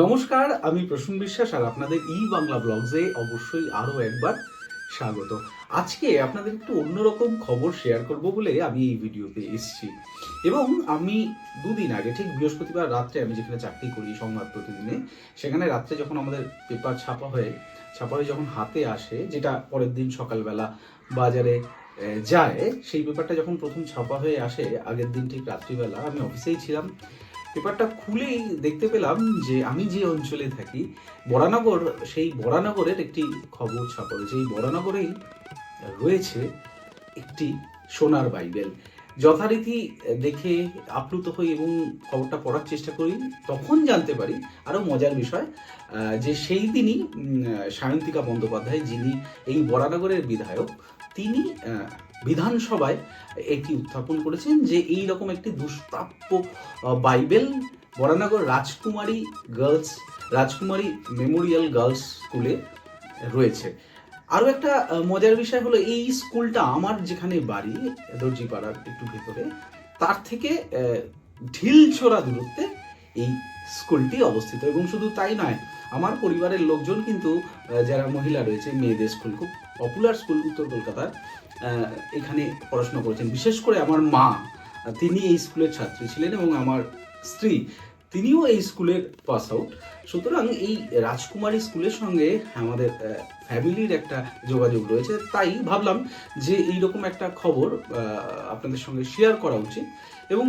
নমস্কার, আমি প্রসূন বিশ্বাস আর আপনাদের ই বাংলা ব্লগসে অবশ্যই আরও একবার স্বাগত। আজকে আপনাদের একটু অন্যরকম খবর শেয়ার করব বলে আমি এই ভিডিওতে এসেছি। এবং আমি দুদিন আগে, ঠিক বৃহস্পতিবার রাত্রে আমি যেখানে চাকরি করি সংবাদ প্রতিদিনে, সেখানে রাত্রে যখন আমাদের পেপার ছাপা হয়ে ছাপা হয়ে যখন হাতে আসে, যেটা পরের দিন সকালবেলা বাজারে যায়, সেই পেপারটা যখন প্রথম ছাপা হয়ে আসে, আগের দিন ঠিক রাত্রিবেলা, আমি অফিসেই ছিলাম। পেপারটা খুলেই দেখতে পেলাম যে আমি যে অঞ্চলে থাকি, বরানগর, সেই বরানগরের একটি খবর ছাপা রয়েছে। এই বরানগরেই রয়েছে একটি সোনার বাইবেল। যথারীতি দেখে আপ্লুত হই এবং খবরটা পড়ার চেষ্টা করি, তখন জানতে পারি আরও মজার বিষয় যে সেই দিনই সায়ন্তিকা বন্দ্যোপাধ্যায় যিনি এই বরানগরের বিধায়ক, তিনি বিধানসভায় এটি উত্থাপন করেছেন যে এই রকম একটি দুষ্প্রাপ্য বাইবেল, বরানগর রাজকুমারী গার্লস, রাজকুমারী মেমোরিয়াল গার্লস স্কুলে রয়েছে। আরও একটা মজার বিষয় হলো এই স্কুলটা আমার যেখানে বাড়ি দর্জিপাড়ার একটু ভেতরে, তার থেকে ঢিল ঢিলছোড়া দূরত্বে এই স্কুলটি অবস্থিত। এবং শুধু তাই নয়, আমার পরিবারের লোকজন কিন্তু যারা মহিলা রয়েছে, মেয়েদের স্কুল, খুব পপুলার স্কুল উত্তর কলকাতার এখানে পড়াশোনা করেছেন। বিশেষ করে আমার মা, তিনি এই স্কুলের ছাত্রী ছিলেন এবং আমার স্ত্রী তিনিও এই স্কুলের পাস আউট। সুতরাং এই রাজকুমারী স্কুলের সঙ্গে আমাদের ফ্যামিলির একটা যোগাযোগ রয়েছে। তাই ভাবলাম যে এইরকম একটা খবর আপনাদের সঙ্গে শেয়ার করা উচিত। এবং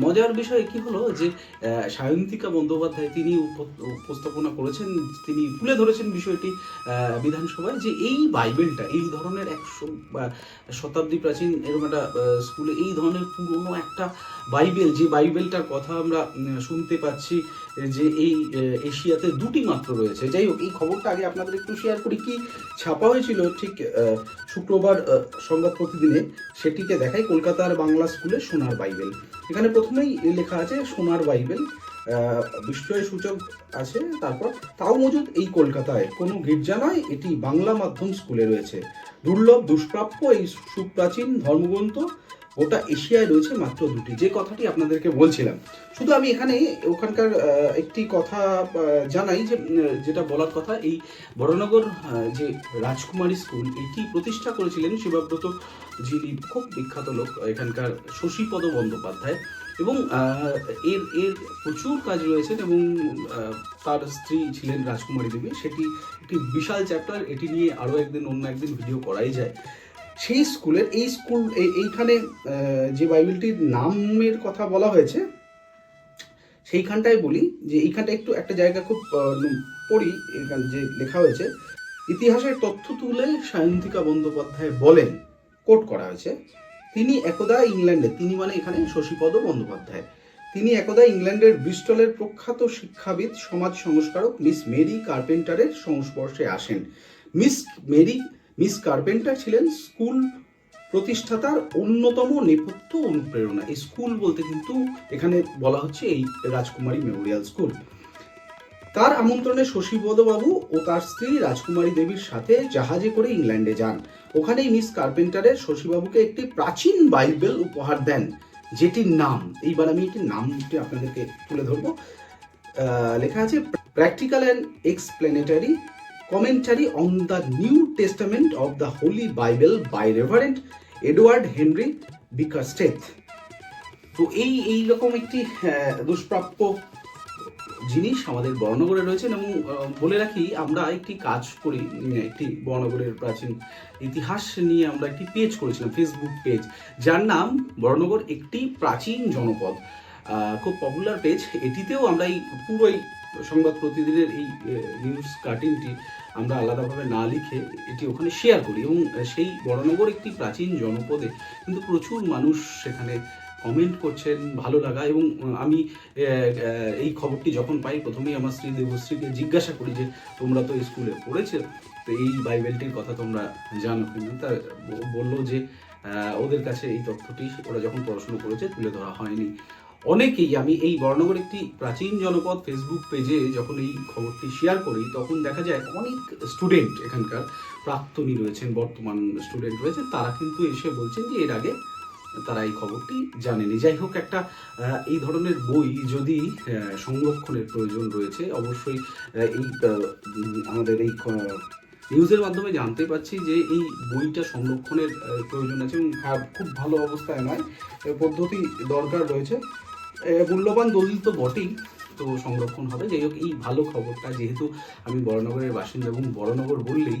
মজার বিষয় কি হলো যে সায়ন্তিকা বন্দ্যোপাধ্যায় তিনি উপ- উপস্থাপনা করেছেন, তিনি তুলে ধরেছেন বিষয়টি বিধানসভায় যে এই বাইবেলটা, এই ধরনের একশো শতাব্দী প্রাচীন এরকম একটা স্কুলে এই ধরনের পুরনো একটা বাইবেল, যে বাইবেলটার কথা আমরা শুনতে পাচ্ছি যে এই এশিয়াতে দুটি মাত্র রয়েছে। যাই হোক, এই খবরটা আগে আপনাদের একটু শেয়ার করি। কি ছাপা হয়েছিল ঠিক শুক্রবার সংবাদ প্রতিদিনে সেটিকে দেখায় কলকাতার বাংলা স্কুলে সোনার বাইবেল। এখানে প্রথমেই লেখা আছে, সোনার বাইবেল বিস্ময় সূচক আছে। তারপর, তাও মজুদ, এই কলকাতায়। কোনো গির্জা নয়, এটি বাংলা মাধ্যম স্কুলে রয়েছে। দুর্লভ, দুষ্প্রাপ্য, এই সুপ্রাচীন ধর্মগ্রন্থ গোটা এশিয়ায় রয়েছে মাত্র দুটি, যে কথাটি আপনাদেরকে বলছিলাম। শুধু আমি এখানে ওখানকার একটি কথা জানাই যে যেটা বলার কথা, এই বড়নগর যে রাজকুমারী স্কুল, এটি প্রতিষ্ঠা করেছিলেন শিবাব্রত যিনি খুব বিখ্যাত লোক, এখানকার শশীপদ বন্দ্যোপাধ্যায়। এবং এর এর প্রচুর কাজ রয়েছেন এবং তার স্ত্রী ছিলেন রাজকুমারী দেবী। সেটি একটি বিশাল চ্যাপ্টার এটি নিয়ে আরও একদিন, অন্য একদিন ভিডিও করাই যায়। সেই স্কুলের, এই স্কুল এইখানে যে বাইবেলটির নামের কথা বলা হয়েছে, সেইখানটায় বলি যে এইখানটা একটু একটা জায়গা খুব পড়ি যে লেখা হয়েছে, ইতিহাসের তথ্য তুলে সায়ন্তিকা বন্দ্যোপাধ্যায় বলেন, কোট করা হয়েছে, তিনি একদা ইংল্যান্ডে, তিনি মানে এখানে শশীপদ বন্দ্যোপাধ্যায়, তিনি একদা ইংল্যান্ডের ব্রিস্টলের প্রখ্যাত শিক্ষাবিদ, সমাজ সংস্কারক মিস মেরি কার্পেন্টারের সংস্পর্শে আসেন। মিস মেরি মিস কার্পেন্টার ছিলেন স্কুল প্রতিষ্ঠাতার অন্যতম নেপথ্য অনুপ্রেরণা। এই স্কুল বলতে কিন্তু এখানে বলা হচ্ছে এই রাজকুমারী মেমোরিয়াল স্কুল। তার আমন্ত্রণে শশীপদবাবু ও তার স্ত্রী রাজকুমারী দেবীর সাথে জাহাজে করে ইংল্যান্ডে যান। ওখানেই মিস কার্পেন্টারের শশীবাবুকে একটি প্রাচীন বাইবেল উপহার দেন, যেটির নাম, এইবার আমি একটি নামটি আপনাদেরকে তুলে ধরবো। লেখা আছে, practical and explanatory commentary on the New Testament of the Holy Bible by reverend Edward Henry Bickersteth তো এই এই রকম একটি দুষ্প্রাপ্য জিনিস আমাদের বর্ণগরে রয়েছেন এবং বলে রাখি আমরা একটি কাজ করি একটি বর্ণগরের প্রাচীন ইতিহাস নিয়ে আমরা একটি পেজ করেছিলাম ফেসবুক পেজ যার নাম বর্ণগর একটি প্রাচীন জনপদ। খুব পপুলার পেজ এটিতেও আমরা এই পুরো এই সংবাদ প্রতিদিনের এই নিউজ কার্টিনটি আমরা আলাদাভাবে না লিখে এটি ওখানে শেয়ার করি এবং সেই বড়নগর একটি প্রাচীন জনপদে কিন্তু প্রচুর মানুষ সেখানে কমেন্ট করছেন, ভালো লাগা এবং আমি এই খবরটি যখন পাই প্রথমেই আমার স্ত্রী দেবশ্রীকে জিজ্ঞাসা করি যে, তোমরা তো স্কুলে পড়েছো? তো এই বাইবেলটির কথা তোমরা জানো। কিন্তু তা বলল যে ওদের কাছে এই তথ্যটি, ওরা যখন পড়াশুনো করেছে, তুলে ধরা হয়নি। অনেকেই আমি এই বর্ণগর একটি প্রাচীন জনপদ ফেসবুক পেজে যখন এই খবরটি শেয়ার করি, তখন দেখা যায় অনেক স্টুডেন্ট এখানকার প্রাক্তনী রয়েছেন, বর্তমান স্টুডেন্ট রয়েছে তারা কিন্তু এসে বলছেন যে এর আগে তারা এই খবরটি জানেনি। যাই হোক, একটা এই ধরনের বই যদি সংরক্ষণের প্রয়োজন রয়েছে, অবশ্যই এই আমাদের এই নিউজের মাধ্যমে জানতে পারছি যে এই বইটা সংরক্ষণের প্রয়োজন আছে এবং খা- খুব ভালো অবস্থায় নয় পদ্ধতি দরকার রয়েছে। মূল্যবান দলিল তো বটেই, তো সংরক্ষণ হবে। যাই হোক, এই ভালো খবরটা যেহেতু আমি বড়নগরের বাসিন্দা এবং বড়নগর বললেই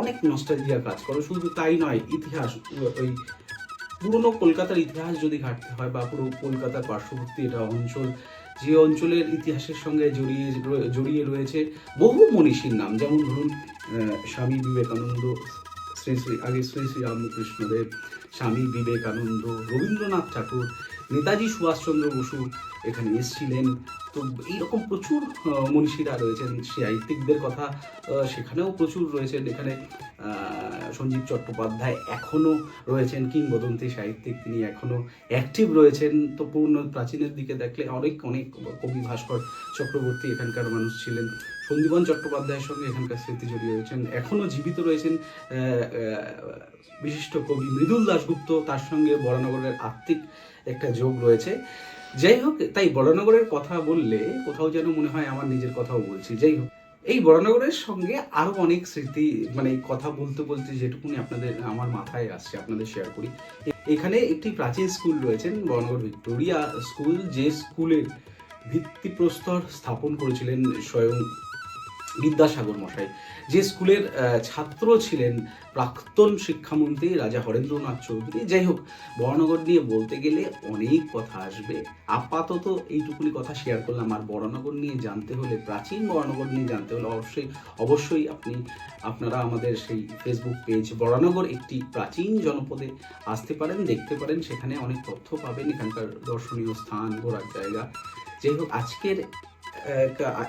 অনেক নস্টালজিয়া কাজ করে। শুধু তাই নয়, ইতিহাস, ওই পুরনো কলকাতার ইতিহাস যদি ঘাটতে হয় বা পুরো কলকাতার পার্শ্ববর্তী এটা অঞ্চল, যে অঞ্চলের ইতিহাসের সঙ্গে জড়িয়ে জড়িয়ে রয়েছে বহু মনীষীর নাম। যেমন ধরুন স্বামী বিবেকানন্দ শ্রী শ্রী, আগে শ্রী শ্রী রামকৃষ্ণদেব, স্বামী বিবেকানন্দ, রবীন্দ্রনাথ ঠাকুর, নেতাজি সুভাষচন্দ্র বসু এখানে এসেছিলেন। তো এইরকম প্রচুর মনীষীরা রয়েছেন। সাহিত্যিকদের কথা সেখানেও প্রচুর রয়েছেন। এখানে সঞ্জীব চট্টোপাধ্যায় এখনও রয়েছেন, কিংবদন্তি সাহিত্যিক তিনি এখনও অ্যাক্টিভ রয়েছেন। তো পূর্ণ প্রাচীনের দিকে দেখলে অনেক অনেক কবি ভাস্কর চক্রবর্তী এখানকার মানুষ ছিলেন। সন্দীপন চট্টোপাধ্যায়ের সঙ্গে এখানকার স্মৃতি জড়িয়ে রয়েছেন, এখনও জীবিত রয়েছেন বিশিষ্ট কবি মৃদুল দাশগুপ্ত। তার সঙ্গে বরানগরের আত্মিক একটা যোগ রয়েছে। যাই হোক, তাই বরানগরের কথা বললে কোথাও যেন মনে হয় আমার নিজের কথাও বলছি। যাই হোক, এই বরানগরের সঙ্গে আরও অনেক স্মৃতি মানে কথা বলতে বলতে যেটুকুনি আপনাদের, আমার মাথায় আসছে, আপনাদের শেয়ার করি। এখানে একটি প্রাচীন স্কুল রয়েছেন বরানগর ভিক্টোরিয়া স্কুল যে স্কুলের ভিত্তিপ্রস্তর স্থাপন করেছিলেন স্বয়ং বিদ্যাসাগর মশাই। যে স্কুলের ছাত্র ছিলেন প্রাক্তন শিক্ষামন্ত্রী রাজা হরেন্দ্রনাথ চৌধুরী। যাই হোক বরানগর নিয়ে বলতে গেলে অনেক কথা আসবে। আপাতত এইটুকুনি কথা শেয়ার করলাম। আর বরানগর নিয়ে জানতে হলে, প্রাচীন বরানগর নিয়ে জানতে হলে অবশ্যই অবশ্যই আপনি, আপনারা আমাদের সেই ফেসবুক পেজ বরানগর একটি প্রাচীন জনপদে আসতে পারেন, দেখতে পারেন। সেখানে অনেক তথ্য পাবেন। এখানকার দর্শনীয় স্থান, ঘোরার জায়গা। যাই হোক, আজকের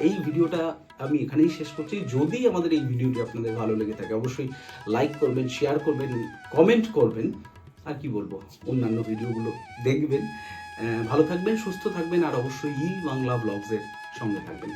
এই ভিডিওটা আমি এখানেই শেষ করছি। যদি আমাদের এই ভিডিওটি আপনাদের ভালো লেগে থাকে, অবশ্যই লাইক করবেন শেয়ার করবেন কমেন্ট করবেন, আর কি বলব, অন্যান্য ভিডিওগুলো দেখবেন। ভালো থাকবেন, সুস্থ থাকবেন, আর অবশ্যই ই বাংলা ব্লগসের সঙ্গে থাকবেন।